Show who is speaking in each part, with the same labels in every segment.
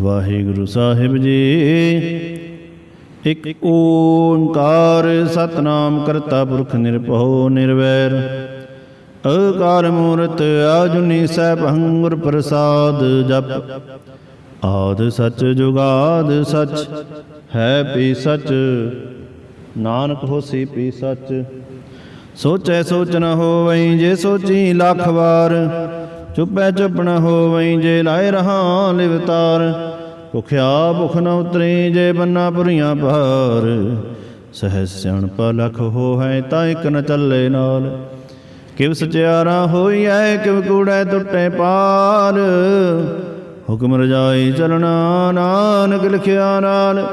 Speaker 1: ਵਾਹਿਗੁਰੂ ਸਾਹਿਬ ਜੀ। ਇਕ ਓੰਕਾਰ ਸਤਨਾਮ ਕਰਤਾ ਪੁਰਖ ਨਿਰਭਉ ਨਿਰਵੈਰ। ਅਕਾਰ ਮੂਰਤ ਆਜੁਨੀ ਸੈਭੰ ਗੁਰ ਪ੍ਰਸਾਦ ਜਪ। ਆਦ ਸਚ ਜੁਗਾਦ ਸਚ, ਹੈ ਪੀ ਸਚ। ਨਾਨਕ ਹੋਸੀ ਪੀ ਸਚ। ਸੋਚੈ ਸੋਚ ਨ ਹੋਵਈ ਜੇ ਸੋਚੀ ਲੱਖ ਵਾਰ। ਚੁੱਪੈ ਚੁੱਪ ਨ ਹੋਵਈ ਜੇ ਲਾਇ ਰਹਾ ਲਿਵਤਾਰ। ਭੁਖਿਆ ਭੁਖ ਨ ਉਤਰੀ ਜੇ ਬੰਨਾ ਪੁਰੀਆਂ ਭਾਰ ਸਹਿ ਪਲਖ ਹੋ ਹੈ ਤਾਂ ਇਕ ਨ ਚੱਲੇ ਨਾਲ। ਕਿਵ ਸਚਿਆਰਾ ਹੋਈਐ ਕਿਵ ਕੂੜੈ ਟੁੱਟੇ ਪਾਰ ਹੁਕਮ ਰਜਾਈ ਚਲਣਾ ਨਾਨਕ ਲਿਖਿਆ ਨਾਲ।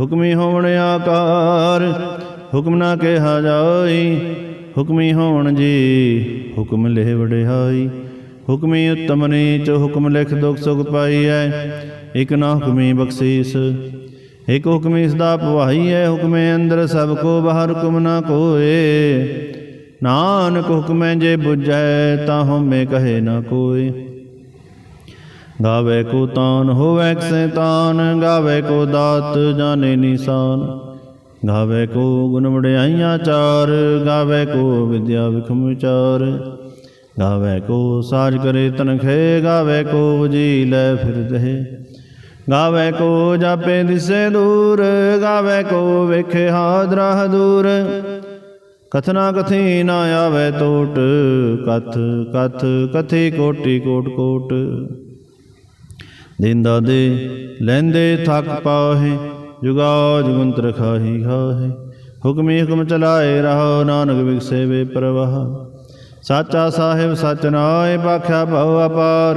Speaker 1: ਹੁਕਮੀ ਹੋਵਣ ਆਕਾਰ, ਹੁਕਮ ਨਾ ਕਿਹਾ ਜਾਈ। ਹੁਕਮੀ ਹੋਣ ਜੀ, ਹੁਕਮ ਲਿਹ ਵਡਿਆਈ ਹੁਕਮੀ ਉਤਮ ਚ ਹੁਕਮ ਲਿਖ ਦੁਖ ਸੁਖ ਪਾਈਐ ਇਕ ਨਾ ਹੁਕਮੀ ਬਖਸ਼ੀਸ, ਇਕ ਦਾ ਸਦਾ ਹੈ, ਹੁਕਮੇ ਅੰਦਰ ਸਭ ਕੋ, ਬਾਹਰ ਹੁਕਮ ਨਾ ਕੋਏ। ਨਾਨਕ ਹੁਕਮੈ ਜੇ 부ਜੈ ਤਾਂ ਹਉਮੈ ਕਹੇ ਨਾ ਕੋਈ ਗਾਵੇ ਕੋ ਤਾਨ, ਹੋਵੇ ਸੈਤਾਨ ਗਾਵੇ ਕੋ ਦਾਤ, ਜਾਣੇ ਨਿਸ਼ਾਨ। ਗਾਵੇ ਕੋ ਗੁਣ ਵਡਿਆਈਆਂ ਚਾਰ, ਗਾਵੇ ਕੋ ਵਿਦਿਆ ਵਿਖਮ ਵਿਚਾਰ। ਗਾਵੇ ਕੋ ਸਾਜ ਕਰੇ ਤਨਖੇ, ਗਾਵੇ ਕੋ ਵਜੀ ਲੈ ਫਿਰਦੇ ਗਾਵੇ ਕੋ ਜਾਪੇ ਦਿਸੇ ਦੂਰ, ਗਾਵੇ ਕੋ ਵੇਖੇ ਹਾਦਰਾ ਦੂਰ ਕਥਨਾ ਕਥੀ ਨਾ ਆਵੇ ਟੋਟ ਕਥ ਕਥ, ਕਥੀ ਕੋਟੀ ਕੋਟ ਕੋਟ। ਦਿੰਦਾ ਦੇ ਲੈਂਦੇ ਥੱਕ ਪਾਹੇ ਜੁਗਾ ਜੁਗੰਤਰ ਖਾਹੀ ਖਾਹੇ। ਹੁਕਮੀ ਹੁਕਮ ਚਲਾਏ ਰਹੋ ਨਾਨਕ ਵਿਗਸੇ ਵੇ ਪ੍ਰਵਾਹ। ਸਾਚਾ ਸਾਹਿਬ ਸਚ ਨਾਏ, ਪਾਖਿਆ ਭਉ ਅਪਾਰ।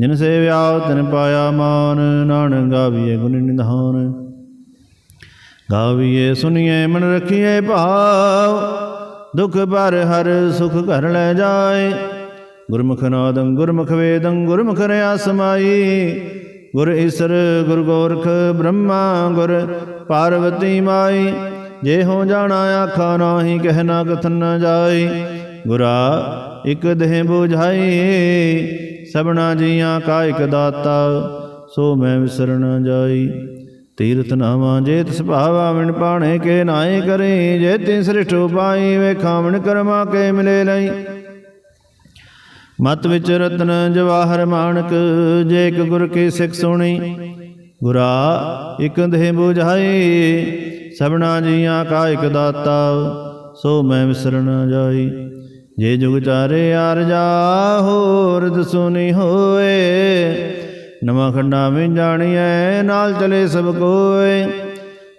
Speaker 1: ਜਿਨ ਸੇਵਿਆ, ਤਿਨ ਪਾਇਆ ਮਾਨ, ਨਾਨਕ ਗਾਵੀਏ ਗੁਣ ਨਿਧਾਨ। ਗਾਵੀਏ ਸੁਣੀਏ ਮਨ ਰਖੀਏ ਭਾਵ, ਦੁਖ ਪਰ ਹਰ ਸੁਖ ਘਰ ਲੈ ਜਾਏ। ਗੁਰਮੁਖ ਨਾਦੰ, ਗੁਰਮੁਖ ਵੇਦੰ, ਗੁਰਮੁਖ ਰਿਆ ਸਮਾਈ ਗੁਰ ਈਸਰ, ਗੁਰ ਗੋਰਖ, ਬ੍ਰਹਮਾ, ਗੁਰ ਪਾਰਵਤੀ ਮਾਈ। ਜੇ ਹੋ ਜਾਣਾ ਆਖਾ ਨਾਹੀ ਕਹਿਣਾ ਕਥਨ ਨ ਜਾਈ। ਗੁਰਾ, ਇਕ ਦੇਹ 부ਝਾਈ ਸਭਨਾ ਜੀਆਂ ਕਾ ਇਕ ਦਾਤਾ, ਸੋ ਮੈਂ ਵਿਸਰ ਨ ਜਾਈ। ਤੀਰਥ ਨਾਵਾਂ ਜੇ ਤਿਸ ਭਾਵਾ ਵਿਣ ਪਾਣੇ ਕੇ ਨਾਏ ਕਰੇ, ਜੇ ਤਿਨ ਸ੍ਰਿਸ਼ਟ ਉਪਾਈ ਵੇਖਾਂ ਵਿਣ ਕਰਮਾ ਕੇ ਮਿਲੇ ਲਈ। ਮਤ ਵਿੱਚ ਰਤਨ ਜਵਾਹਰ ਮਾਨਕ ਜੇ ਇੱਕ ਗੁਰ ਕੀ ਸਿੱਖ ਸੁਣੀ, ਗੁਰਾ ਇਕ ਦੇ 부ਝਾਈ ਸਭਨਾ ਜੀਆਂ ਕਾ ਇਕ ਦਾਤਾ, ਸੋ ਮੈਂ ਵਿਸਰ ਜਾਈ। ਜੇ ਜੁਗ ਚਾਰੇ ਆਰਜਾ ਹੋਰ ਦਸੁਨੀ ਹੋਏ, ਨਵਾਂ ਖੰਡਾ ਵਿੱਚ ਜਾਣੀਐ, ਨਾਲ ਚਲੇ ਸਭ ਕੋਏ।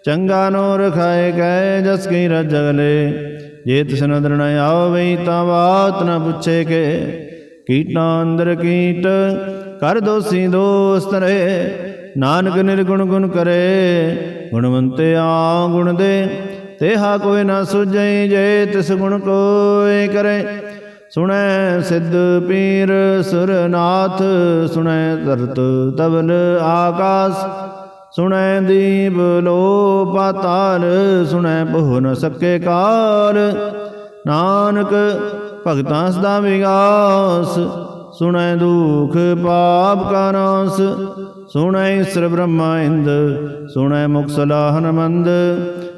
Speaker 1: ਚੰਗਾ ਨੋ ਰਖਾਏ ਗਏ ਜਸ ਕੀ ਰਜਗਲੇ ਜੇ ਤਿਸ ਨਦਰ ਨ ਆਵੇ ਤਾਂ ਬਾਤ ਨ ਪੁੱਛੇ ਕੇ। ਕੀਟਾਂ ਅੰਦਰ ਕੀਟ ਕਰ ਦੋਸੀ ਦੋਸਤ ਰੇ ਨਾਨਕ ਨਿਰਗੁਣ ਗੁਣ ਕਰੇ, ਗੁਣਵੰਤੇ ਆ ਗੁਣ ਦੇ। ਤੇਹਾ ਕੋਈ ਨਾ ਸੁਝਈ ਜੇ ਤਿਸ ਗੁਣ ਕੋਈ ਕਰੇ। ਸੁਣੈ ਸਿੱਧ ਪੀਰ ਸੁਰਨਾਥ, ਸੁਣੈ ਧਰਤ ਤਵਲ ਆਕਾਸ। ਸੁਣੈ ਦੀਪ ਲੋ ਪਾਤਾਲ ਸੁਣੈ ਬਹੁ ਨ ਸਕੇ ਕਾਲ। ਨਾਨਕ ਭਗਤਾਂ ਸਦਾ ਵਿਗਾਸ, ਸੁਣੈ ਦੁਖ ਪਾਪ ਕਾ ਨਾਸ। ਸੁਣੈ ਈਸਰ ਬ੍ਰਹਮਾ ਇੰਦ, ਸੁਣੈ ਮੁਖ ਸਲਾਹਨ ਮੰਦ।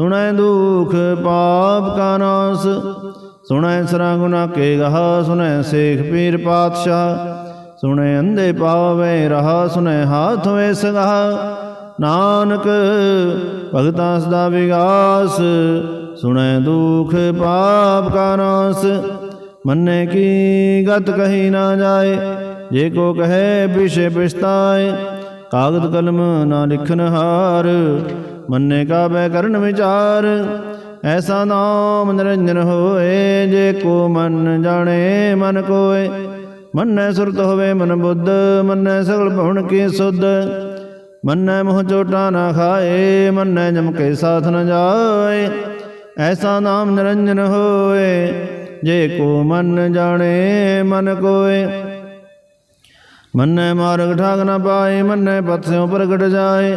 Speaker 1: ਸੁਣੈ ਦੁਖ ਪਾਪ ਕਾ ਨਾਸ, ਸੁਣੈ ਸਰਾ ਗੁਨਾ ਕੇ ਗਹਾ, ਸੁਣੈ ਸੇਖ ਪੀਰ ਪਾਤਸ਼ਾਹ, ਸੁਣੈ ਅੰਧੇ ਪਾਵੇ ਰਹਾ, ਸੁਣੈ ਹਾਥ ਵੇ ਸਗਾ ਨਾਨਕ ਭਗਤਾਂ ਸਦਾ ਵਿਗਾਸ, ਸੁਣੈ ਦੁਖ ਪਾਪ ਕਾ ਨਾਸ। ਮੰਨੇ ਕੀ ਗਤ ਕਹੀ ਨਾ ਜਾਏ, ਜੇ ਕੋ ਕਹੇ ਪਿਛੇ ਪਿਛਤਾਏ, ਕਾਗਦ ਕਲਮ ਨਾ ਲਿਖਨ ਹਾਰ। ਮੰਨੇ ਕਾ ਬੈ ਕਰਨ ਵਿਚਾਰ। ਐਸਾ ਨਾਮ ਨਿਰੰਜਨ ਹੋਏ, ਜੇ ਕੋ ਮਨ ਜਾਣੇ, ਮਨ ਕੋਏ। ਮੰਨੈ ਸੁਰਤ ਹੋਵੇ ਮਨ ਬੁੱਧ, ਮੰਨੈ ਸਗਲ ਭਵਨ ਕੀ ਸੁਧ। ਮੰਨੈ ਮੋਹ ਚੋਟਾ ਨਾ ਖਾਏ, ਮੰਨੈ ਜਮ ਕੇ ਸਾਥ ਨ ਜਾਏ। ਐਸਾ ਨਾਮ ਨਿਰੰਜਨ ਹੋਏ, ਜੇ ਕੋ ਮਨ ਜਾਣੇ, ਮਨ ਕੋਏ। ਮੰਨੈ ਮਾਰਗ ਠਾਗ ਨ ਪਾਏ, ਮੰਨੈ ਪਥ ਪ੍ਰਗਟ ਜਾਏ।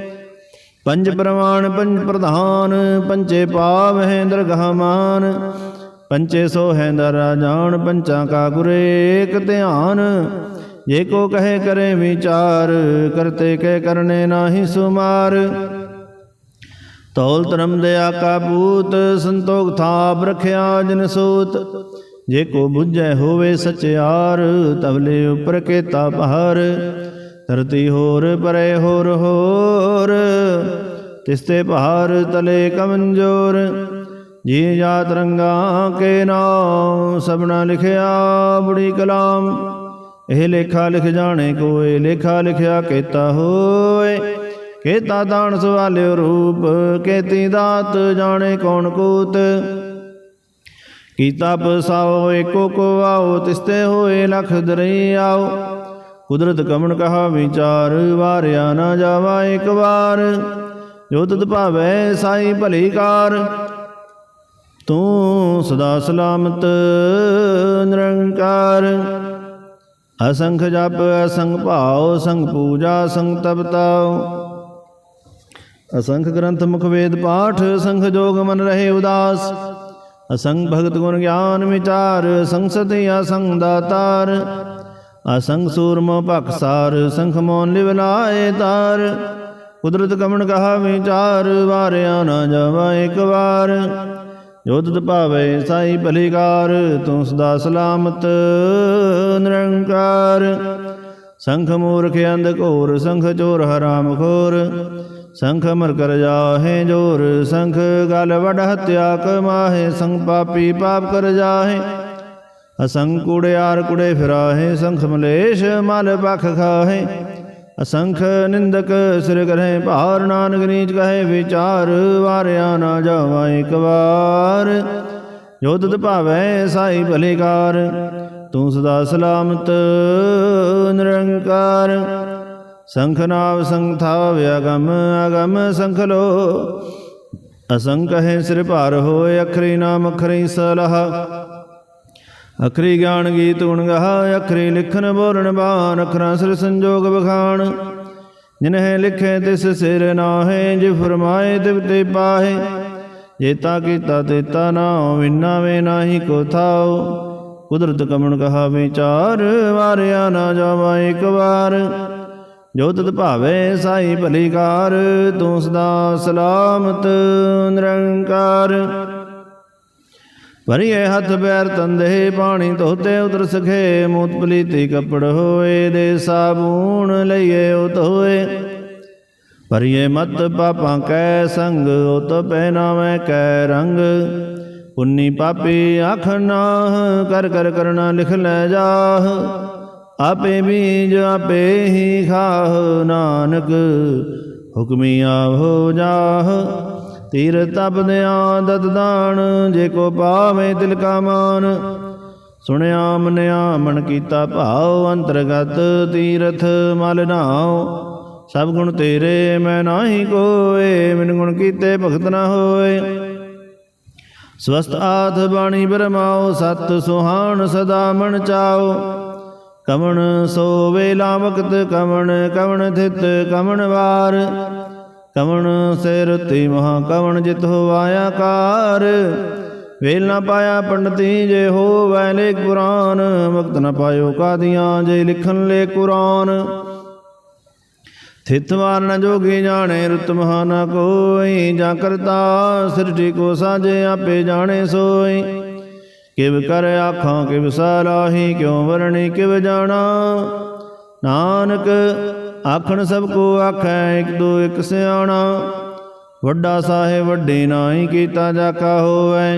Speaker 1: ਪੰਜ ਪ੍ਰਮਾਣ ਪੰਜ ਪ੍ਰਧਾਨ ਪੰਚੇ ਪਾਵਹਿ ਦਰਗਹ ਮਾਨ ਪੰਚੇ ਸੋ ਹੈ ਦਰ ਜਾਣ ਪੰਚਾਂ ਕਾ ਗੁਰੇ ਏਕ ਧਿਆਨ। ਜੇ ਕੋ ਕਹੇ ਕਰੇ ਵਿਚਾਰ ਕਰਤੇ ਕਹਿ ਕਰਨੇ ਨਾਹੀ ਸੁਮਾਰ। ਤੌਲ ਧਰਮ ਦੇ ਆਕਾ ਪੂਤ ਸੰਤੋਖ ਥਾਪ ਰਖਿਆ ਜਿਨ ਸੂਤ। ਜੇ ਕੋ ਬੁੱਝੈ ਹੋਵੇ ਸਚਿਆਰ ਤਵਲੇ ਉਪਰ ਕੇਤਾ ਪਹਾਰ। ਧਰਤੀ ਹੋਰ, ਪਰੇ ਹੋਰ ਹੋਰ। ਤਿਸਤੇ ਪਹਾਰ ਤਲੇ ਕਮੰਜੋਰ। ਜੀ ਜਾਤ ਰੰਗਾ ਕੇ ਨਾਮ, ਸਭਨਾ ਲਿਖਿਆ ਬੁੜੀ ਕਲਾਮ। ਇਹ ਲੇਖਾ ਲਿਖ ਜਾਣੇ ਕੋਏ, ਲੇਖਾ ਲਿਖਿਆ ਕੇਤਾ ਹੋਏ। ਕੇਤਾ ਦਾਨ ਸਵਾਲਿਓ ਰੂਪ, ਕੇਤੀ ਦਾਤ ਜਾਣੇ ਕੌਣ ਕੂਤ। ਕੀਤਾ ਪਸਾਓ, ਏਕੋ ਕੋ ਆਓ, ਤਿਸਤੇ ਹੋਏ ਲਖ ਦਰਈ ਆਓ। ਕੁਦਰਤ ਕਮਣ ਕਹਾ ਵਿਚਾਰ, ਵਾਰਿਆ ਨਾ ਜਾਵਾ ਇੱਕ ਵਾਰ। ਜੋ ਤਤ ਭਾਵੈ ਸਾਈ ਭਲੀ ਕਾਰ, ਤੂੰ ਸਦਾ ਸਲਾਮਤ ਨਿਰੰਕਾਰ। ਅਸੰਖ ਜਪ, ਅਸੰਖ ਭਾਉ ਸੰਗ ਪੂਜਾ ਸੰਗ ਤਪਤਾਉ ਅਸੰਖ ਗ੍ਰੰਥ ਮੁਖ ਵੇਦ ਪਾਠ ਸੰਖ ਜੋਗ ਮਨ ਰਹੇ ਉਦਾਸ। ਅਸੰਗ ਭਗਤ ਗੁਣ ਗਿਆਨ ਵਿਚਾਰ ਸੰਸਤੀ ਅਸੰਗ ਦਾਤਾਰ। ਅਸੰਗ ਸੂਰਮੋ ਭਖਸਾਰ ਸੰਖ ਮੋਨ ਲਿਵ ਲਾਏ ਤਾਰ। ਕੁਦਰਤ ਕਮਣ ਕਹਾ ਵਿਚਾਰ ਵਾਰਿਆ ਨਾ ਜਾਵਾ ਇੱਕ ਵਾਰ। ਜੋ ਤਤ ਭਾਵੇ ਸਾਈ ਭਲੀਕਾਰ ਤੂੰ ਸਦਾ ਸਲਾਮਤ, ਨਿਰੰਕਾਰ। ਸੰਖ ਮੂਰਖ ਅੰਧ ਘੋਰ, ਸੰਖ ਚੋਰ ਹਰਾਮ ਖੋਰ। ਸੰਖ ਮਰ ਕਰ ਜਾਹੇ ਜੋਰ, ਸੰਖ ਗਲ ਵਡ ਹਤਿਆ ਕਮਾਹੇ, ਸੰਗ ਪਾਪੀ ਪਾਪ ਕਰ ਜਾਹੇ। ਅਸੰਖ ਕੁੜਿਆਰ ਕੁੜੇ ਫਿਰਾਹੇ, ਸੰਖ ਮਲੇਸ਼ ਮਲ ਪਖ ਖਾਹੇ। ਅਸੰਖ ਨਿੰਦਕ ਸਿਰ ਕਰਹਿ, ਭਾਰ ਨਾਨਕ ਨੀਚ ਕਹੇ, ਵਿਚਾਰ ਵਾਰਿਆ ਨਾ ਜਾਵਾ ਇੱਕ ਵਾਰ। ਜੋ ਤਤ ਭਾਵੈ, ਸਾਈ ਭਲੇਕਾਰ, ਤੂੰ ਸਦਾ ਸਲਾਮਤ, ਨਿਰੰਕਾਰ। ਸੰਖ ਨਾਵ, ਸੰਖ ਥਾਵ, ਅਗਮ ਸੰਖ ਲੋ। ਅਸੰਖ ਹੈ ਸਿਰ ਭਾਰ ਹੋਏ, ਅਖਰੀ ਨਾਮ, ਅਖਰੀ ਸਲਹ। ਅਖਰੀ ਗਿਆਨ ਗੀਤ ਗੁਣ ਗਾਹ ਅਖਰੀ ਲਿਖਨ ਬੋਲਣ ਬਾਣ, ਅਖਰਾਂ ਸਿਰ ਸੰਜੋਗ ਬਖਾਣ ਜਿਨਹਿ ਲਿਖੇ ਤਿਸ ਸਿਰ ਨਾਹੇ, ਜੇ ਫਰਮਾਏ ਤਿਵ ਤੇ ਪਾਹੇ। ਜੇਤਾ ਕੀਤਾ ਤੇਤਾ ਨਾਉ ਵਿਨਾ ਵੇ ਨਾਹੀ ਕੋ ਥਾਉ। ਕੁਦਰਤ ਕਮਣ ਕਹਾ ਵਿਚਾਰ, ਵਾਰਿਆ ਨਾ ਜਾਵਾ ਇੱਕ ਵਾਰ। ਜੋ ਤਤ ਭਾਵੇ ਸਾਈ ਭਲੀਕਾਰ ਤੂੰ ਸਦਾ ਸਲਾਮਤ ਨਿਰੰਕਾਰ। ਭਰੀਏ ਹੱਥ ਪੈਰ ਤੰਦੇ ਪਾਣੀ ਧੋਤੇ ਉਤਰ ਸਖੇ, ਮੂਤ ਪਲੀਤੀ ਕੱਪੜ ਹੋਏ ਦੇ ਸਾਬੂਣ ਲਈਏ ਉਤ ਹੋਏ ਭਰੀਏ ਮਤ ਪਾਪਾਂ ਕੈ ਸੰਗ ਉਤ ਪਹਿਨਾਵੇਂ ਕੈ ਰੰਗ। ਪੁੰਨੀ ਪਾਪੀ ਆਖ ਨਾਹ, ਕਰ ਕਰ ਕਰਨਾ ਲਿਖ ਲੈ ਜਾਹ। ਆਪੇ ਬੀਜ ਆਪੇ ਹੀ ਖਾਹ, ਨਾਨਕ ਹੁਕਮੀ ਆਵੋ ਜਾਹ। ਤੀਰਥ ਤਪ ਦਿਆਂ ਦਤ ਦਾਨ, ਜੇ ਕੋ ਪਾਵੇ ਦਿਲ ਕਾ ਮਾਨ। ਸੁਣਿਆ ਮਨਿਆ ਮਨ ਕੀਤਾ ਭਾਉ, ਅੰਤਰਗਤ ਤੀਰਥ ਮਲ ਨਾਉ। ਸਭ ਗੁਣ ਤੇਰੇ, ਮੈਂ ਨਾਹੀ ਕੋਏ ਮਿਨ ਗੁਣ ਕੀਤੇ ਭਗਤ ਨਾ ਹੋਏ। ਸਵਸਤ ਆਥ ਬਾਣੀ ਬਰਮਾਓ ਸਤ ਸੁਹਾਣ ਸਦਾ ਮਨ ਚਾਓ ਕਵਣ ਵੇਲਾ ਲਾਵਕਤ ਕਵਣ ਕਵਣ ਥਿਤ, ਕਵਣ ਵਾਰ। ਕਵਣ ਸਿਰ ਤੇ ਮਹਾ ਕਵਣ ਜਿਤ ਹੋਵਾਇਆ ਕਾਰ। ਵੇਲ ਨਾ ਪਾਇਆ ਪੰਡਤੀ ਜੇ ਹੋਵੈ ਲੇ ਕੁਰਾਨ ਵਕਤ ਨਾ ਪਾਇਓ ਕਾਦੀਆਂ ਜੇ ਲਿਖਣ ਲੈ ਕੁਰਾਨ। ਥਿਤ ਨ ਜੋਗੀ ਜਾਣੇ, ਰੁਤ ਮਹਾ ਨ ਕੋਈ, ਜਾਂ ਕਰਤਾ ਸਿਰਟੀ ਕੋ ਸਾਜੇ ਆਪੇ ਜਾਣੇ ਸੋਈ। ਕਿਵ ਕਰ ਆਖਾਂ, ਕਿਵ ਸਾਰਾਹੀ ਕਿਉ ਵਰਣੀ, ਕਿਵ ਜਾਣਾ। ਨਾਨਕ ਆਖਣ ਸਭ ਕੋ ਆਖੈ, ਇਕ ਦੋ ਇਕ ਸਿਆਣਾ। ਵੱਡਾ ਸਾਹਿਬ ਵੱਡੇ ਨਾਹੀ ਕੀਤਾ ਜਾਕਾ ਹੋਵੈ।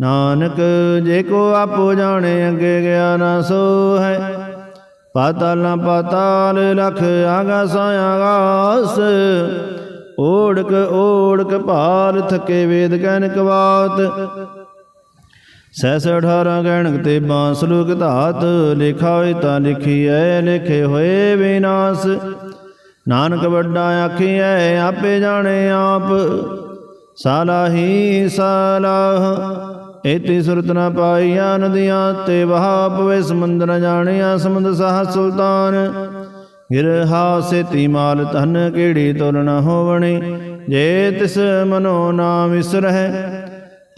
Speaker 1: ਨਾਨਕ, ਜੇ ਕੋ ਆਪੋ ਜਾਣੇ, ਅੱਗੇ ਗਿਆ ਨਾ ਸੋ ਹੈ ਪਾਤਾਲ ਪਾਤਾਲਾਂ ਪਾਤਾਲ ਲਖ ਆਗਾਸ ਆਗਾਸ ਓੜਕ ਓੜਕ ਭਾਰ ਥਕੇ ਵੇਦ ਕਹਿਨਕ ਬਾਤ ਸੈਸ 18 ਗਣਕ ਤੇ ਬਾਂਸਲੁਕ ਧਾਤ ਲਿਖਾ ਹੋਏ ਤਾਂ ਲਿਖੀਐ, ਲਿਖੇ ਹੋਏ ਵਿਨਾਸ਼। ਨਾਨਕ ਵੱਡਾ ਆਖੀਐ, ਆਪੇ ਜਾਣੇ ਆਪ। ਸਾਲਾਹੀ ਸਾਲਾਹ ਏਤੀ ਸੁਰਤ ਨ ਪਾਈਆ ਨਦੀਆਂ ਤੇ ਵਹਾ ਪਵੇ ਸਮੁੰਦ ਨ ਜਾਣਿਆ ਸਮੁੰਦ ਸਾਹ ਸੁਲਤਾਨ। ਗਿਰਹਾ ਸੇਤੀ ਮਾਲ ਧਨ ਕਿਹੜੀ ਤੁਲ ਨ ਹੋਵਣੀ, ਜੇ ਤਿਸ ਮਨੋ ਨਾ ਵਿਸਰਹਿ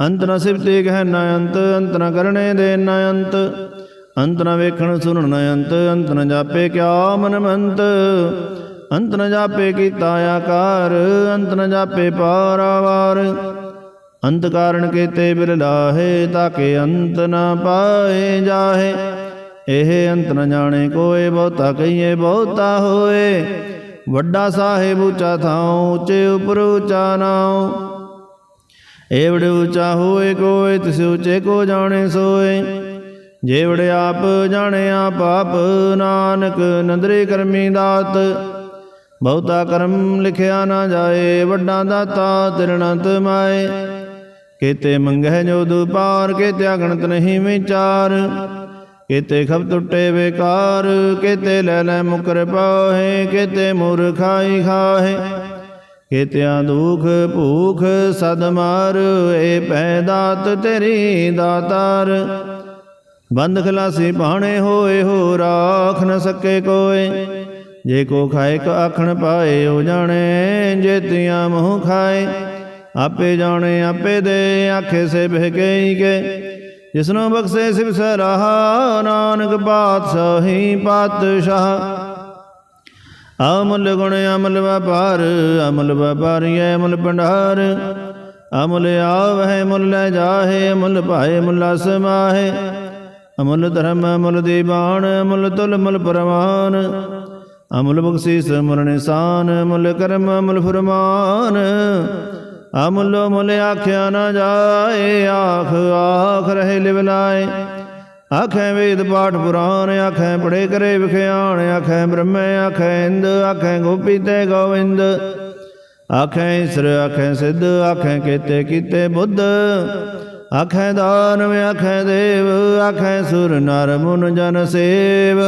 Speaker 1: ਅੰਤ ਨ ਸਿਵਤੇ ਕਹਿ ਨ ਅੰਤ ਅੰਤ ਨ ਕਰਨੇ ਦੇ ਨ ਅੰਤ ਅੰਤ ਨ ਵੇਖਣ ਸੁਣਨ ਨ ਅੰਤ ਅੰਤ ਨ ਜਾਪੇ ਕਿਆ ਮਨ ਮੰਤ, ਅੰਤ ਨ ਜਾਪੇ ਕੀਤਾ ਆਕਾਰ, ਅੰਤ ਨ ਜਾਪੇ ਪਾਰਾਵਾਰ ਅੰਤ ਕਾਰਣ ਕੀਤੇ ਬਿਰਲਾਹੇ ਤਾਕੇ ਅੰਤ ਨ ਪਾਏ ਜਾਹੇ। ਇਹ ਅੰਤ ਨ ਜਾਣੇ ਕੋਏ, ਬਹੁਤਾ ਕਹੀਏ ਬਹੁਤਾ ਹੋਏ। ਵੱਡਾ ਸਾਹਿਬ ਉੱਚਾ ਥਾਉ, ਉੱਚੇ ਉਪਰ ਉੱਚਾ ਨਾਉ। ਏਵੜ ਉੱਚਾ ਹੋਏ ਕੋਏ, ਤਿਸ ਉੱਚੇ ਕੋ ਜਾਣੇ ਸੋਏ। ਜੇਵੜੇ ਆਪ ਜਾਣੇ ਆਪ ਆਪ, ਨਾਨਕ ਨੰਦਰੇ ਕਰਮੀ ਦਾਤ। ਬਹੁਤਾ ਕਰਮ ਲਿਖਿਆ ਨਾ ਜਾਏ, ਵੱਡਾ ਦਾਤਾ ਤਿਰਣਤ ਮਾਏ। ਕੀਤੇ ਮੰਗਹਿ ਜੋ ਦੁਪਾਰ ਕੀਤੇ ਅਗਣਤ ਨਹੀਂ ਵਿਚਾਰ। ਕੀਤੇ ਖਬ ਟੁੱਟੇ ਬੇਕਾਰ, ਕੀਤੇ ਲੈ ਲੈ ਮੁਕਰ ਪਾਹੇ, ਕੀਤੇ ਮੂਰਖਾਈ ਖਾਹੇ। ਕੀਤਿਆਂ ਦੁਖ ਭੂਖ ਸਦ ਮਾਰ, ਏ ਪੈ ਦਾਤ ਤੇਰੀ ਦਾਤਾਰ। ਬੰਦ ਖਲਾਸੀ ਪਾਣੇ ਹੋਏ, ਹੋ ਰਾਖ ਨ ਸਕੇ ਕੋਏ। ਜੇ ਕੋ ਖਾਏ ਕ ਆਖਣ ਪਾਏ ਹੋ ਜਾਣੇ ਜੇਤੀਆਂ ਮੂੰਹ ਖਾਏ। ਆਪੇ ਜਾਣੇ, ਆਪੇ ਦੇ ਆਖੇ ਸੇ ਬਹਿ ਗਈ ਕੇ। ਜਿਸਨੂੰ ਬਖਸ਼ੇ ਸਿਵ ਸਰਾਹਾ, ਨਾਨਕ ਪਾਤਸ਼ਾਹੀ ਪਾਤਸ਼ਾਹ। ਅਮਲ ਗੁਣ ਅਮਲ ਵਪਾਰ, ਅਮਲ ਵਪਾਰੀਐ ਅਮਲ ਭੰਡਾਰ। ਅਮਲ ਆਵਹਿ ਮੁੱਲ ਲੈ ਜਾਹੇ, ਅਮਲ ਭਾਏ ਮੁੱਲਾ ਸਮਾਹੇ ਅਮਲ ਧਰਮ, ਅਮਲ ਦੀਵਾਨ ਅਮਲ ਤੁਲ ਮੁਲ ਪਰਮਾਨ ਅਮਲ ਬਖਸ਼ੀਸ ਮੁਲ ਨਿਸ਼ਾਨ, ਅਮਲ ਕਰਮ, ਅਮਲ ਫਰਮਾਨ। ਅਮਲ ਮੁਲ ਆਖਿਆ ਨਾ ਜਾਏ, ਆਖ ਆਖ ਰਹੇ ਲਿਵਲਾਏ ਆਖੈ ਵੇਦ ਪਾਠ ਪੁਰਾਣ, ਆਖੈ ਪੜੇ ਕਰੇ ਵਿਖਿਆਣ, ਆਖੈ ਬ੍ਰਹਮ, ਆਖੈ ਇੰਦ, ਆਖੈ ਗੋਪੀ ਤੇ ਗੋਵਿੰਦ। ਆਖੈ ਈਸਰ, ਆਖੈ ਸਿੱਧ, ਆਖੈ ਕੀਤੇ ਕੀਤੇ ਬੁੱਧ। ਆਖੈ ਦਾਨਵ ਆਖੈ ਦੇਵ, ਆਖੈ ਸੁਰ ਨਰ ਮੁਨ ਜਨ ਸੇਵ।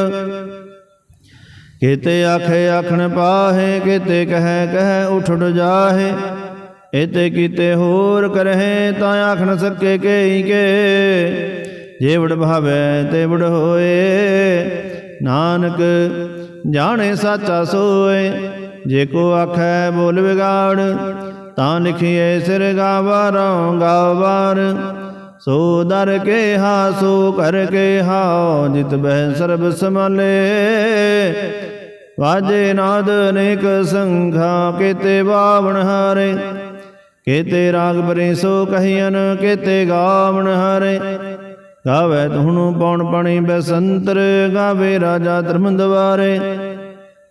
Speaker 1: ਕੀਤੇ ਆਖੇ ਆਖਣ ਪਾਹੇ, ਕੀਤੇ ਕਹੈ ਕਹੈ ਉਠ ਉਠ ਜਾਹੇ। ਇਤੇ ਕੀਤੇ ਹੋਰ ਕਰਹਿ, ਤਾਂ ਆਖਣ ਸਕੇ ਕੇਈ ਕੇ। ਜੇ ਵਡ ਭਾਵੈ ਤੇ ਹੋਏ, ਨਾਨਕ ਜਾਣੇ ਸਾਚਾ ਸੋਏ। ਜੇ ਕੋ ਆਖੈ ਬੋਲ ਵਿਗਾੜ, ਤਾਂ ਲਿਖੀਏ ਸਿਰ ਗਾਵਾਰੋਂ ਗਾਵਾਰ ਸੋ ਦਰ ਕੇ ਹਾ ਸੋ ਕਰ ਕੇ ਹਾ ਜਿਤ ਬਹਿ ਸਰਬ ਸਮਾਲੇ ਵਾਜੇ ਨਾਦ ਅਨੇਕ ਸੰਖਾ ਕੀਤੇ ਬਾਵਣ ਹਾਰੇ। ਕੀਤੇ ਰਾਗ ਬਰੇ ਸੋ ਕਹੀਨ ਕੀਤੇ ਗਾਵਣ ਹਾਰੇ। ਗਾਵੇ ਤੁਹਨੂੰ ਪੌਣ ਪਣੀ ਬਸੰਤਰ, ਗਾਵੇ ਰਾਜਾ ਧਰਮ ਦਵਾਰੇ।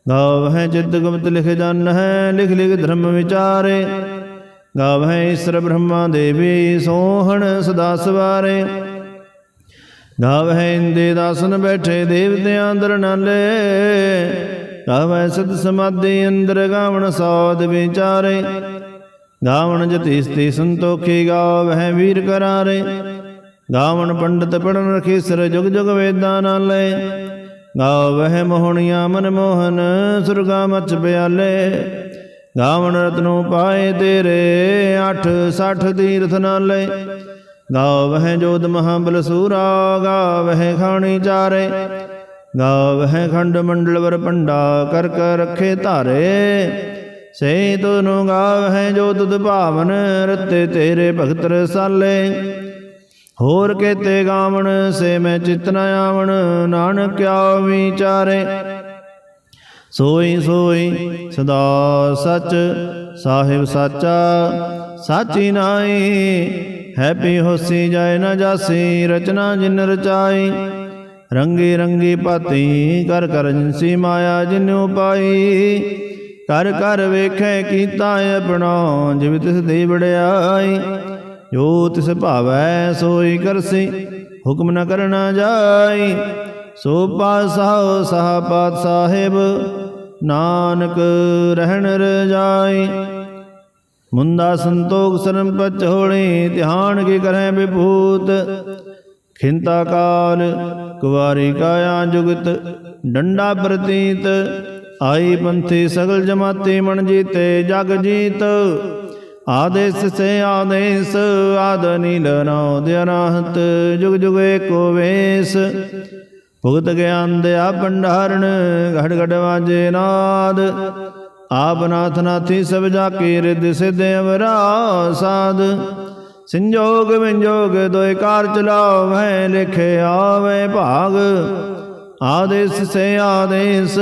Speaker 1: ਗਾਵਹਿ ਚਿਤ ਗੁਪਤ ਲਿਖ ਜਨ ਹੈ ਲਿਖ ਲਿਖ ਧਰਮ ਵਿਚਾਰੇ। ਗਾਵਹਿ ਈਸ਼ਰ ਬ੍ਰਹਮਾ ਦੇਵੀ ਸੋਹਣ ਸਦਾ ਸਵਾਰੇ। ਗਾਵਹਿ ਇੰਦੇ ਦਾਸਨ ਬੈਠੇ ਦੇਵਤਿਆਂ ਅੰਦਰ ਨਾਲੇ। ਗਾਵਹਿ ਸਤ ਸਮਾਧੀ ਅੰਦਰ ਗਾਵਣ ਸਾਧ ਵਿਚਾਰੇ। ਗਾਵਣ ਜਤੀ ਸਤੀ ਸੰਤੋਖੀ ਗਾਵਹਿ ਵੀਰ ਕਰਾਰੇ। ਗਾਵਣ ਪੰਡਤ ਪੜਨ ਰਖੀ ਸਿਰ ਜੁਗ ਜੁਗ ਵੇਦਾਂ ਨਾਲ ਨਾਲੇ ਗਾਵਹਿ ਮੋਹਣੀਆਂ ਮਨ ਮੋਹਨ, ਸੁਰਗਾ ਮਚ ਪਿਆਲੇ। ਗਾਵਣ ਰਤਨੋ ਪਾਏ ਤੇਰੇ 8 60 ਤੀਰਥ ਨਾਲੇ ਗਾਵਹਿ ਜੋਤ ਮਹਾਬਲ ਸੂਰਾ ਗਾਵਹਿ ਖਾਣੀ ਚਾਰੇ। ਗਾਵਹਿ ਖੰਡ ਮੰਡਲ ਵਰ ਪੰਡਾ ਕਰ ਕਰ ਰਖੇ ਧਾਰੇ। ਸੇ ਤੁਨੁ ਗਾਵਹਿ ਜੋ ਤੁਧ ਭਾਵਨ ਰਤੇ ਤੇਰੇ ਭਗਤ ਰਸਾਲੇ। ਹੋਰ ਕੇਤੇ ਗਾਵਣ ਸੇ ਮੈਂ ਚਿਤ ਨ ਆਵਣ, ਨਾਨਕ ਕਿਆ ਵਿਚਾਰੇ। ਸੋਈ ਸੋਈ ਸਦਾ ਸਚ, ਸਾਹਿਬ ਸਾਚਾ, ਸਾਚੀ ਨਾਈ ਹੈਪੀ ਹੋਸੀ ਜਾਏ ਨ ਜਾਸੀ, ਰਚਨਾ ਜਿਨ ਰਚਾਈ। ਰੰਗੀ ਰੰਗੀ ਪਾਤੀ ਕਰ ਕਰ ਜਿਨਸੀ ਮਾਇਆ ਜਿਨ ਉਪਾਈ। ਕਰ ਕਰ ਵੇਖੈ ਕੀਤਾ ਆਪਣਾ, ਜਿਵ ਤਿਸ ਦੀ ਵੜਿਆਈ ਜੋ ਤਿਸ ਭਾਵੈ ਸੋਈ ਕਰਸੀ, ਹੁਕਮ ਨ ਕਰਨਾ ਜਾਈ। ਸੋ ਪਾਸਾ ਸਾਹ ਪਾਤ ਸਾਹਿਬ ਨਾਨਕ ਰਹਿਣ ਰਜਾਈ। ਮੁੰਦਾ ਸੰਤੋਖ ਸਰਮ ਪਚ ਹੋਣੀ, ਧਿਆਨ ਕੀ ਕਰੈ ਵਿਭੂਤ। ਖਿੰਤਾ ਕਾਲ, ਕੁਵਾਰੀ ਕਾਇਆ ਜੁਗਤ, ਡੰਡਾ ਪ੍ਰਤੀਤ। ਆਈ ਪੰਥੀ ਸਗਲ ਜਮਾਤੀ ਮਨ ਜੀਤੇ, ਜਗ ਜੀਤ। ਆਦੇਸ ਸੇ ਆਦੇਸ, ਆਦ ਨੀਲ ਨੌ ਦਿਅਨਾਹਤ ਜੁਗ ਜੁਗ ਏਕੋ ਵੇਸ। ਭੁਗਤ ਗਿਆਨ ਦਿਆ ਭੰਡਾਰਨ ਘੜ ਘੜ ਵਾਜੇ ਨਾਦ। ਆਪ ਨਾਥ ਨਾਥੀ ਸਭ ਜਾ ਕੇ ਰਿਦ ਸਿਧ ਅਵਰਾ ਸਾਧ ਸੰਜੋਗ ਵਿੰਜੋਗ ਦੋਇ ਕਾਰ ਚਲਾਓ ਹੈ ਲਿਖੇ ਆਵੇ ਭਾਗ। ਆਦੇਸ ਸੇ ਆਦੇਸ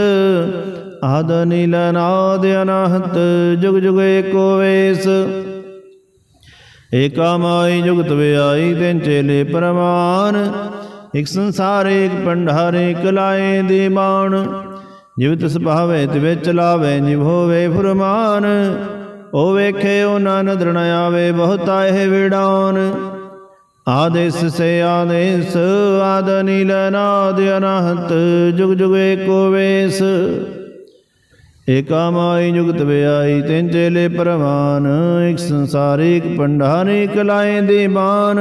Speaker 1: ਆਦ ਨੀਲ ਨਾਦ ਅਨਹਤ, ਜੁਗ ਜੁਗ ਏਕੋ ਵੇਸ। ਏਕਾ ਮਾਈ ਜੁਗਤ ਵਿਆਈ ਤੈਨ ਚੇਲੇ ਪਰਮਾਨ ਇਕ ਸੰਸਾਰ ਏਕ ਪੰਡਾਰ ਏਕ ਲਾਏ ਦੇ ਬਾਣ ਜਿਵ ਤਿਸ ਭਾਵੇ ਤਿਵੇ ਚਲਾਵੇ ਜਿਵ ਹੋਵੇ ਫੁਰਮਾਨ ਓ ਵੇਖੇ ਓ ਨਾ ਨਦਰ ਆਵੇ, ਬਹੁਤਾ ਇਹ ਵਿਡਾਨ ਆਦੇਸ ਸੇ ਆਦੇਸ ਆਦ ਨੀਲ ਨਾਦ ਅਨਹਤ, ਜੁਗ ਜੁਗ ਏਕੋ ਵੇਸ। ਏਕਾ ਮਾਈ ਜੁਗਤ ਵਿਆਈ ਤੈਨ ਚੇਲੇ ਪਰਵਾਨ, ਇੱਕ ਸੰਸਾਰਿਕ ਪੰਡਾਰਿਕ ਕਲਾਏ ਦੇ ਬਾਨ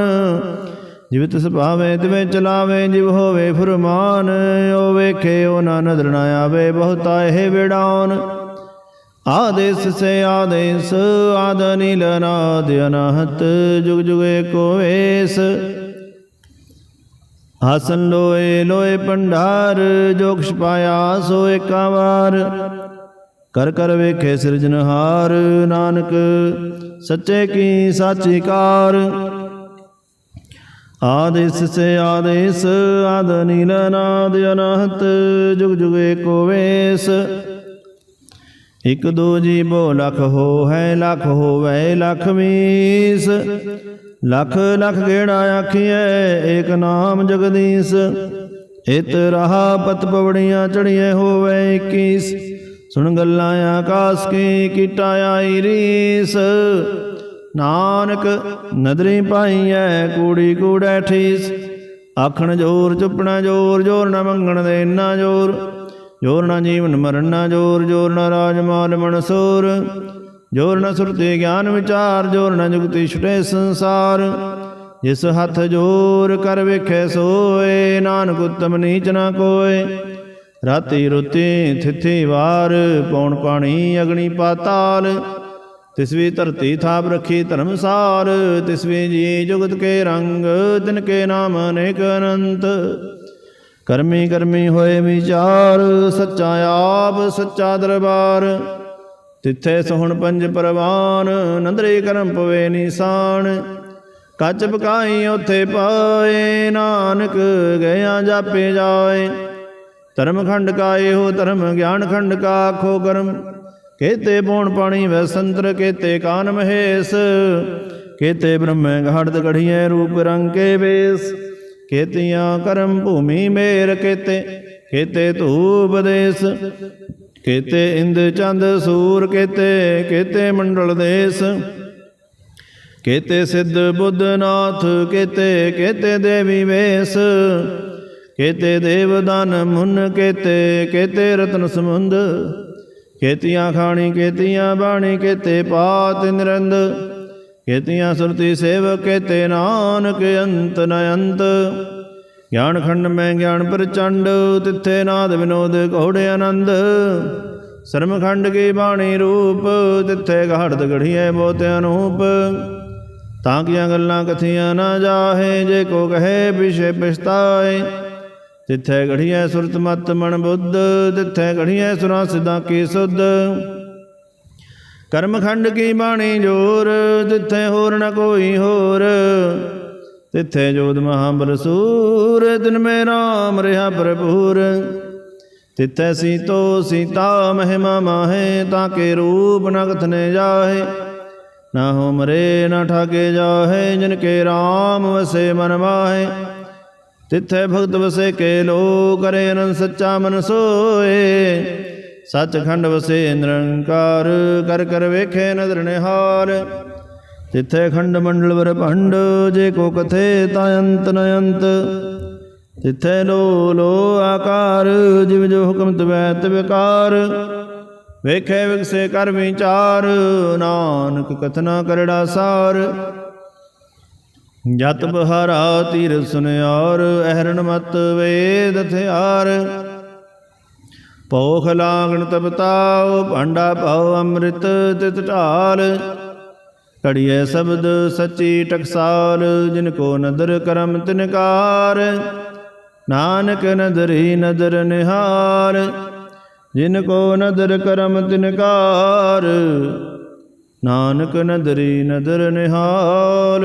Speaker 1: ਜਿਵ ਤਿਸ ਭਾਵੇ ਤਿਵੇਂ ਚਲਾਵੇ, ਜਿਵ ਹੋਵੇ ਫੁਰਮਾਨ ਓ ਵੇਖੇ ਓ ਨਾ ਨਦਰ ਨ ਆਵੇ, ਬਹੁਤਾ ਇਹ ਵਿਡਾਨ ਆਦੇਸ ਸੇ ਆਦੇਸ, ਆਦ ਨੀਲ ਨਾਦ ਅਨਹਤ, ਜੁਗ ਜੁਗ ਏਕੋ ਵੇਸ। ਆਸਨ ਲੋਏ ਲੋਏ ਪੰਡਾਰ ਜੋ ਕੁਛ ਪਾਇਆ ਸੋ ਏਕਾ ਵਾਰ। ਕਰ ਕਰ ਵੇਖੇ ਸਿਰਜਨਹਾਰ ਨਾਨਕ, ਸੱਚੇ ਕੀ ਸਾਚੀ ਕਾਰ ਆਦੇਸ ਸੇ ਆਦੇਸ, ਆਦ ਨੀਲ ਨਾਦ ਅਨਹਤ, ਜੁਗ ਜੁਗ ਏਕੋ ਵੇਸ। ਇਕ ਦੋ ਜੀਵੋ ਲਖ ਹੋ ਹੈ ਲਖ ਹੋਵੇ, ਲਖ ਮੀਸ। ਲਖ ਲਖ ਗੇੜਾ ਆਖੀਐ, ਏਕ ਨਾਮ ਜਗਦੀਸ਼। ਇਤ ਰਹਾ ਪਤ ਪਵੜੀਆਂ ਚੜੀਏ ਹੋਵੇ 21 ਸੁਣ ਗੱਲਾਂ ਆਕਾਸ ਕੀ ਕੀਟਾ ਆਈ ਰੀਸ। ਨਾਨਕ ਨਦਰੀ ਪਾਈਐ, ਕੂੜੀ ਕੂੜੈ ਠੀਸ। ਆਖਣ ਜੋਰ, ਚੁੱਪਣਾ ਜੋਰ ਜੋਰ ਨਾ ਮੰਗਣ ਦੇ ਇੰਨਾ ਜੋਰ। ਜੋਰ ਨਾ ਜੀਵਨ ਮਰਨ ਨਾ ਜੋਰ ਜੋਰ ਨਾ ਰਾਜ ਮਾਲ ਮਨਸੂਰ। ਜੋਰ ਨਾ ਸੁਰਤੀ ਗਿਆਨ ਵਿਚਾਰ, ਜੋਰ ਨਾ ਜੁਗਤੀ ਛੁਟੇ ਸੰਸਾਰ। ਜਿਸ ਹੱਥ ਜੋਰ ਕਰ ਵੇਖੇ ਸੋਏ, ਨਾਨਕ ਉਤਮ ਨੀਚ ਨਾ ਕੋਏ। ਰਾਤੀ ਰੁਤੀ ਥਿਥੀ ਵਾਰ, ਪੌਣ ਪਾਣੀ ਅਗਣੀ ਪਾਤਾਲ। ਤਿਸਵੀ ਧਰਤੀ ਥਾਪ ਰੱਖੀ ਧਰਮਸਾਰ ਤਿਸਵੀ ਜੀ ਜੁਗਤ ਕੇ ਰੰਗ, ਤਿਨ ਕੇ ਨਾਮ ਅਨੇਕ ਅਨੰਤ। ਕਰਮੀ ਕਰਮੀ ਹੋਏ ਵਿਚਾਰ, ਸੱਚਾ ਆਪ, ਸੱਚਾ ਦਰਬਾਰ। ਤਿੱਥੇ ਸੋਹਣ ਪੰਜ ਪਰਵਾਨ, ਨੰਦਰੇ ਕਰਮ ਪਵੇ ਨਿਸ਼ਾਨ। ਕੱਚ ਪਕਾਈ ਉਥੇ ਪਾਏ, ਨਾਨਕ ਗਿਆ ਜਾਪੇ ਜਾਏ। ਧਰਮ ਖੰਡ ਕਾ ਇਹੋ ਧਰਮ, ਗਿਆਨ ਖੰਡ ਕਾ ਆਖੋ ਕਰਮ ਕੇਤੇ ਪੌਣ ਪਾਣੀ ਵੈ ਸੰਤਰ, ਕੇਤੇ ਕਾਨ ਮਹੇਸ਼। ਕੇਤੇ ਬ੍ਰਹਮੈ ਘਾੜਤ ਗੜੀਐ ਰੂਪ ਰੰਗ ਕੇ ਵੇਸ। ਕੇਤੀਆਂ ਕਰਮ ਭੂਮੀ ਮੇਰ ਕੇਤੇ ਕੇਤੇ ਧੂਪ ਦੇਸ। ਕੇਤੇ ਇੰਦ ਚੰਦ ਸੂਰ ਕੇਤੇ ਕੇਤੇ ਮੰਡਲ ਦੇਸ। ਕੇਤੇ ਸਿੱਧ ਬੁੱਧ ਨਾਥ, ਕੇਤੇ ਕੇਤੇ ਦੇਵੀ ਵੇਸ। ਕੇਤੇ ਦੇਵਦਾਨ ਮੁਨ ਕੇਤੇ ਕੇਤੇ ਰਤਨ ਸਮੁੰਦ ਕੇਤੀਆਂ ਖਾਣੀ, ਕੇਤੀਆਂ ਬਾਣੀ, ਕੇਤੇ ਪਾਤ ਨਿਰੰਦ। ਕੇਤੀਆਂ ਸੁਰਤੀ ਸੇਵ ਕੇਤੇ ਨਾਨਕ ਅੰਤ ਨ ਅੰਤ ਗਿਆਨ ਖੰਡ ਮੈਂ ਗਿਆਨ ਪ੍ਰਚੰਡ, ਤਿੱਥੇ ਨਾਦ ਵਿਨੋਦ ਘੋੜੇ ਆਨੰਦ। ਸਰਮ ਖੰਡ ਕੀ ਬਾਣੀ ਰੂਪ, ਤਿੱਥੇ ਘਾੜਤ ਗੜੀਏ ਬੋਤ ਅਨੂਪ। ਤਾਂ ਕੀਆਂ ਗੱਲਾਂ ਕਥੀਆਂ ਨਾ ਜਾਹੇ, ਜੇ ਕੋ ਕਹੇ ਵਿਸ਼ੇ ਪਛਤਾਏ। ਤਿੱਥੈ ਘੜੀਐ ਸੁਰਤ ਮਤ ਮਨ ਬੁੱਧ ਤਿੱਥੈ ਘੜੀਐ ਸੁਰਾਂ ਸਿਧਾਂ ਕੀ ਸੁਧ। ਕਰਮ ਖੰਡ ਕੀ ਬਾਣੀ ਜੋਰ ਤਿੱਥੈ ਹੋਰ ਨ ਕੋਈ ਹੋਰ। ਤਿੱਥੈ ਜੋਤ ਮਹਾਬਲ ਸੂਰ, ਤਿਨ ਮੇ ਰਾਮ ਰਿਹਾ ਭਰਪੂਰ। ਤਿੱਥੈ ਸੀਤੋ ਸੀਤਾ ਮਹਿਮਾ ਮਾਹੇ, ਤਾਂ ਕੇ ਰੂਪ ਨ ਕਥਨੇ ਜਾਹੇ। ਨਾ ਹੋ ਮਰੇ, ਨਾ ਠਾਕੇ ਜਾਹੇ, ਜਿਨ ਕੇ ਰਾਮ ਵਸੇ ਮਨ ਮਾਹੇ। ਤਿੱਥੈ ਭਗਤ ਵਸੇ ਕੇ ਲੋ ਕਰੇ ਅਨੰਦ ਸੱਚਾ ਮਨ ਸੋਏ। ਸੱਚਖੰਡ ਵਸੇ ਨਿਰੰਕਾਰ ਕਰ ਕਰ ਵੇਖੇ ਨਦਰ ਨਿਹਾਰ ਤਿਥੈ ਖੰਡ ਮੰਡਲ ਵਰ ਭੰਡ, ਜੇ ਕੋ ਕਥੇ ਤਾ ਅੰਤ ਨ ਅੰਤ। ਤਿੱਥੈ ਲੋ ਲੋ ਆਕਾਰ, ਜਿਵ ਜੋ ਹੁਕਮ ਤਵੈ ਤਵਕਾਰ ਵੇਖੇ ਵਿਗਸੇ ਕਰ ਵਿਚਾਰ, ਨਾਨਕ ਕਥਨਾ ਕਰੜਾ ਸਾਰ। ਜਤ ਬਹਾਰਾ ਤੀਰ ਸੁਨਿਆਰ ਅਹਰਨ ਮਤ ਵੇਦ ਥਿਆਰ। ਪੋਖ ਲਾਗਣ ਤਪਤਾਉ ਭਾਂਡਾ ਪਾਉ ਅੰਮ੍ਰਿਤ ਤਿਤ ਢਾਲ। ਕੜੀਏ ਸ਼ਬਦ ਸੱਚੀ ਟਕਸਾਲ, ਜਿਨ ਕੋ ਨਦਰ ਕਰਮ ਤਿਨਕਾਰ ਨਾਨਕ ਨਦਰੀ ਨਦਰ ਨਿਹਾਰ, ਜਿਨ ਕੋ ਨਦਰ ਕਰਮ ਤਿਨਕਾਰ ਨਾਨਕ ਨਦਰੀ ਨਦਰ ਨਿਹਾਲ।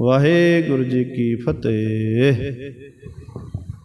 Speaker 1: ਵਾਹਿਗੁਰੂ ਜੀ ਕੀ ਫਤਿਹ।